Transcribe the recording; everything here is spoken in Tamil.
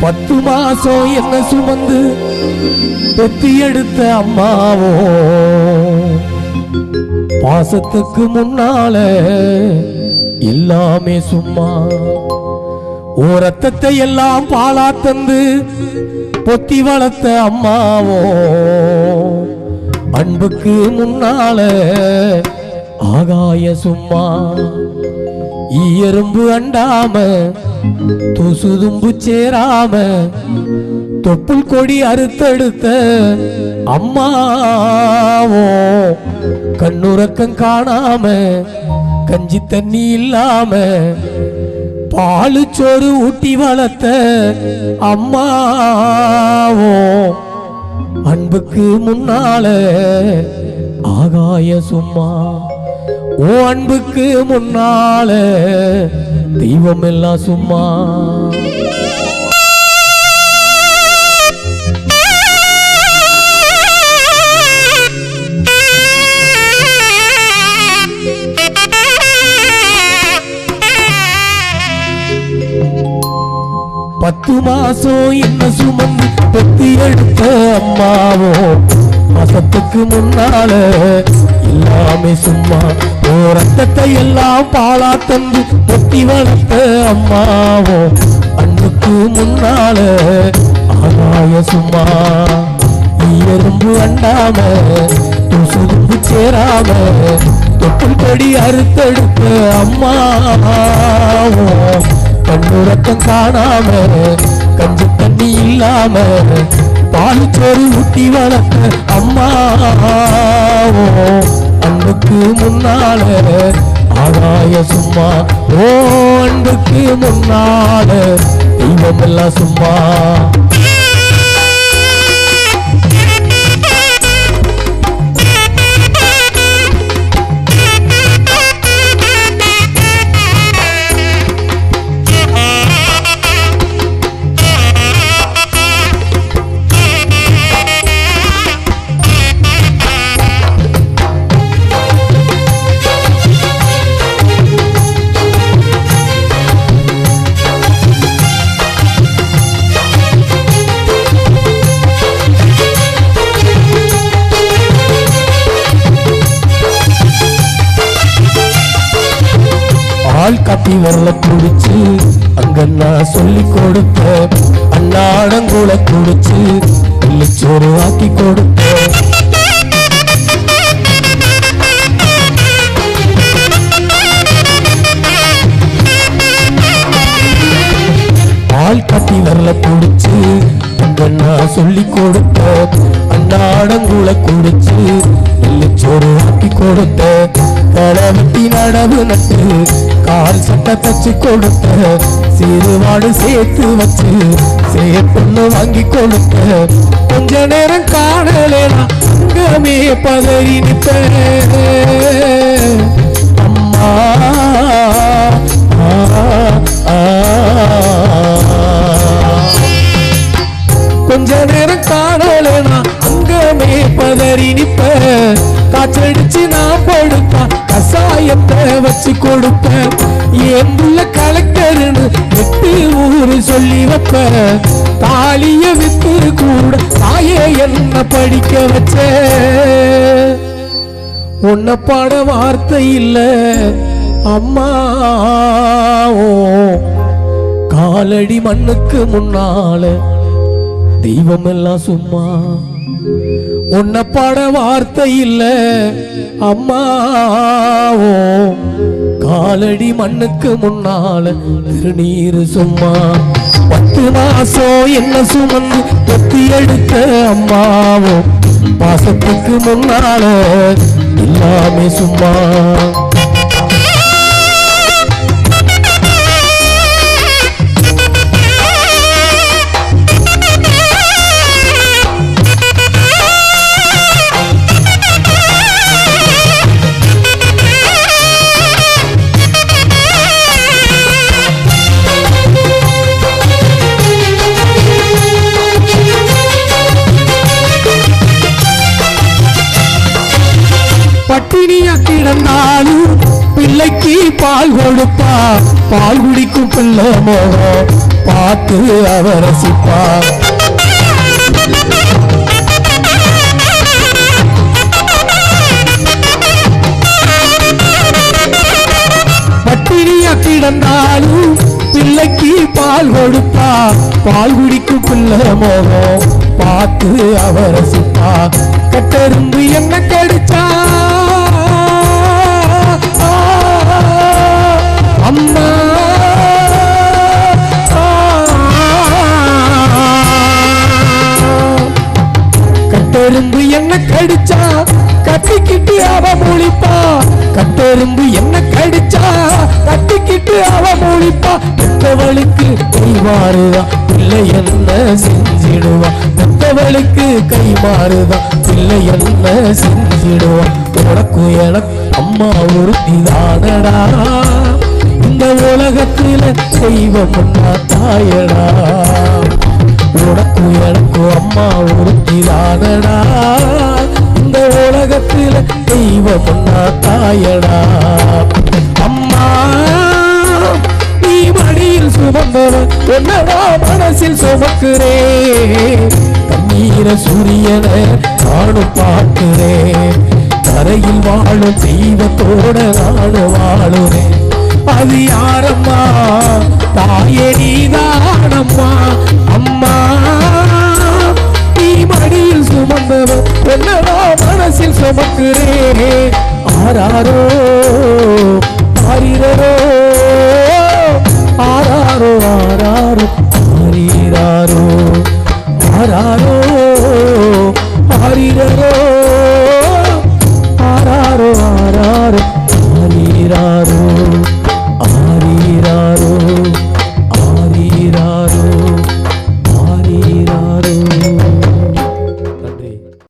பத்து மாசம் என்ன சுமந்து பெத்தி எடுத்த அம்மாவோ? பாசத்துக்கு முன்னால எல்லாமே சும்மா. ஓ ரத்தத்தை எல்லாம் பாலா தந்து பொத்தி வளர்த்த அம்மாவோ? அன்புக்கு முன்னால ஆகாய சும்மா. ஈயரும்பு அண்டாம துசுதும்பு சேராம தொப்புள் கொடி அறுத்தெடுத்த அம்மாவோ. கண்ணுறக்கம் காணாம கஞ்சி தண்ணி இல்லாம பாலு சோறு ஊட்டி வளர்த்த அம்மாவோ. அன்புக்கு முன்னால ஆகாய சும்மா ஓ அன்புக்கு முன்னால தெய்வம் எல்லாம் சும்மா. பத்து மாசம் என்ன சுமந்து பெத்தி எடுத்த அம்மாவோ? மாசத்துக்கு முன்னால எல்லாமே சும்மா. ரத்தத்தை எல்லாம் பாலா தந்து பொத்தி வளர்த்த அம்மாவோ அன்புக்கு முன்னால ஆகாய சும்மா எறும்பு அண்டாம சுரும்பு சேராம தொப்புள் அறுத்தெடுத்த அம்மாவோ. கண்ணுறக்கம் காணாம கஞ்சி தண்ணி இல்லாம பால் சோறு ஊட்டி வளர்த்த அம்மாவோ. அன்புக்கு முன்னால ஆகாய சும்மா ஓ அன்புக்கு முன்னால தெய்வம் எல்லாம் சும்மா. பால் காப்பி வரல குடிச்சு அங்க நான் சொல்லி கொடுத்த அன்னாடங்குல குடிச்சு பிள்ளைச்சோறு ஆக்கி கொடுத்த பால் காப்பி வரல குடிச்சு அங்க நான் சொல்லி கொடுத்த அன்னாடங்குல குடிச்சு பிள்ளைச்சோறு ஆக்கி கொடுத்த களவட்டி நடவு நட்டு கால் சட்டை தச்சு கொடுத்த சிறுவாடு சேர்த்து வச்சு சேர்த்துன்னு வாங்கி கொடுத்த. கொஞ்ச நேரம் காணலேனா அங்கமே பதறி நிற்ப அம்மா கொஞ்ச நேரம் காணலனா அங்கமே பதறி நிற்ப காற்றடிச்சு நான் படுத்தா கசாயத்தை வச்சு கொடுப்பேன். என் புள்ள கலெக்டர்னு எட்டு ஊரு சொல்லி வைப்ப தாலிய வித்து கூட தாயே என்ன படிக்க வச்ச உன்னை பாட வார்த்தை இல்ல அம்மாவோ காலடி மண்ணுக்கு முன்னால தெய்வம் எல்லாம் சும்மா. உன்னை பாட வார்த்தை இல்ல. அம்மாவோ காலடி மண்ணுக்கு முன்னால திருநீர் சும்மா. பத்து மாசம் என்ன சுமந்து தொத்தி எடுத்த அம்மாவோ பாசத்துக்கு முன்னால எல்லாமே சும்மா. பட்டினியா கிடந்தாலும் பிள்ளைக்கு பால் கொடுப்பா. பால் குடிக்கும் பிள்ளை மோகம் பார்த்து அவர் ரசிப்பா. பட்டினியா கிடந்தாலும் பிள்ளைக்கு பால் கொடுப்பா. பால் குடிக்கும் பிள்ளை மோகம் பார்த்து அவர் ரசிப்பா. கட்டெரும்பு என்ன கடிச்சா என்ன கடிச்சா? கத்திக்கிட்டு அவ மூழிப்பா. கட்டெரும்பு என்ன கடிச்சா? கத்திக்கிட்டு அவ மூழிப்பா. பெத்தவளுக்கு கை மாறுதா? பிள்ளை என்ன செஞ்சிடுவா? பெத்தவளுக்கு கை மாறுதா? பிள்ளை என்ன செஞ்சிடுவா? உனக்கு எனக்கு அம்மா ஒருத்தி தானடா இந்த உலகத்துல தெய்வம் தாயடா. உனக்கு எனக்கும் அம்மா ஒருத்திதானடா இந்த உலகத்தில் தெய்வ பொண்ணா தாயடா அம்மா நீ மடியில் சுமந்தவன் என்னடா மனசில் சுமக்கிறேன் கண்ணீர சூரியனை நானும் பார்க்கிறேன் கரையில் வாழும் தெய்வத்தோட நானும் வாழுறேன். அது யாரம்மா? தாயே மனசில் ஆறாரோ